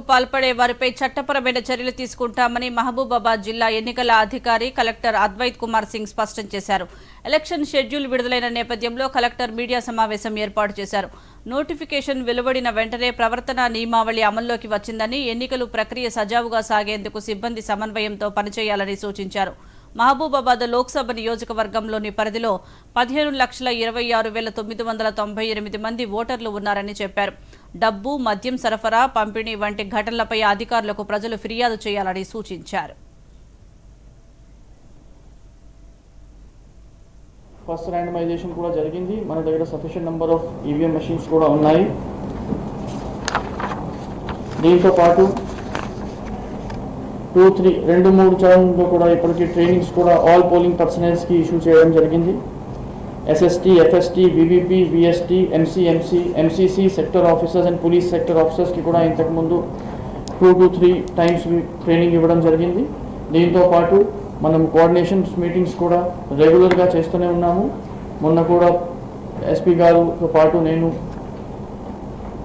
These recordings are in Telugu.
పాల్పడే వారిపై చట్టపరమైన చర్యలు తీసుకుంటామని మహబూబాబాద్ జిల్లా ఎన్నికల అధికారి కలెక్టర్ అద్వైత్ కుమార్ సింగ్ స్పష్టం చేశారు. ఎలక్షన్ షెడ్యూల్ విడుదలైన నేపథ్యంలో కలెక్టర్ మీడియా సమావేశం ఏర్పాటు చేశారు. నోటిఫికేషన్ వెలువడిన వెంటనే ప్రవర్తన నియమావళి అమల్లోకి వచ్చిందని ఎన్నికలు ప్రక్రియ సజావుగా సాగేందుకు సిబ్బంది సమన్వయంతో పనిచేయాలని సూచించారు. మహబూబాబాద్ లోక్సభ నియోజకవర్గంలోని పరిధిలో పదిహేను లక్షల ఇరవై ఆరు వేల తొమ్మిది వందల తొంభై ఎనిమిది మంది ఓటర్లు ఉన్నారని చెప్పారు. డబ్బు మద్యం సరఫరా పంపిణీ వంటి ఘటనలపై అధికారులకు ప్రజలు ఫిర్యాదు చేయాలని సూచించారు. ఫస్ట్ ర్యాండమైజేషన్ కూడా జరిగింది. మన దగ్గర sufficient number of EVM machines కూడా ఉన్నాయి. దీంతో పాటు టూ త్రీ రెండు మూడు చరణంలో కూడా ఇప్పటికీ ట్రైనింగ్స్ కూడా ఆల్ పోలింగ్ పర్సనల్స్కి ఇష్యూ చేయడం జరిగింది. SST FST VVP VST MCMC MCC sector officers and police sector ఆఫీసర్స్కి కూడా ఇంతకుముందు two to three times training ఇవ్వడం జరిగింది. దీంతో పాటు మనం కోఆర్డినేషన్ మీటింగ్స్ కూడా రెగ్యులర్గా చేస్తూనే ఉన్నాము. మొన్న కూడా ఎస్పీ గారుతో పాటు నేను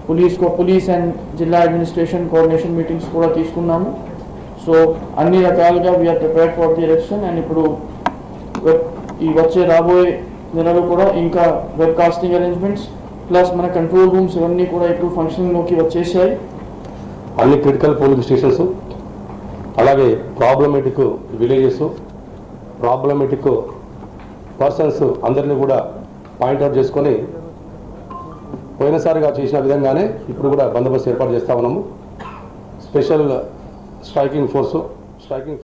పోలీస్ పోలీస్ అండ్ జిల్లా అడ్మినిస్ట్రేషన్ కోఆర్డినేషన్ మీటింగ్స్ కూడా తీసుకున్నాము. సో అన్ని రకాలుగా we're prepare for the election and ఇప్పుడు ఈ వచ్చే రాబోయే నెలలో కూడా ఇంకా వెబ్ కాస్టింగ్ అరేంజ్మెంట్స్ ప్లస్ మన కంట్రోల్ రూమ్స్ ఇవన్నీ కూడా ఇప్పుడు ఫంక్షన్లోకి వచ్చేసాయి. అన్ని క్రిటికల్ పోలింగ్ స్టేషన్స్ అలాగే ప్రాబ్లమేటిక్ విలేజెస్ ప్రాబ్లమేటిక్ పర్సన్స్ అందరినీ కూడా పాయింట్అవుట్ చేసుకొని పోయినసారిగా చేసిన విధంగానే ఇప్పుడు కూడా బందోబస్తు ఏర్పాటు చేస్తా ఉన్నాము. Special striking force striking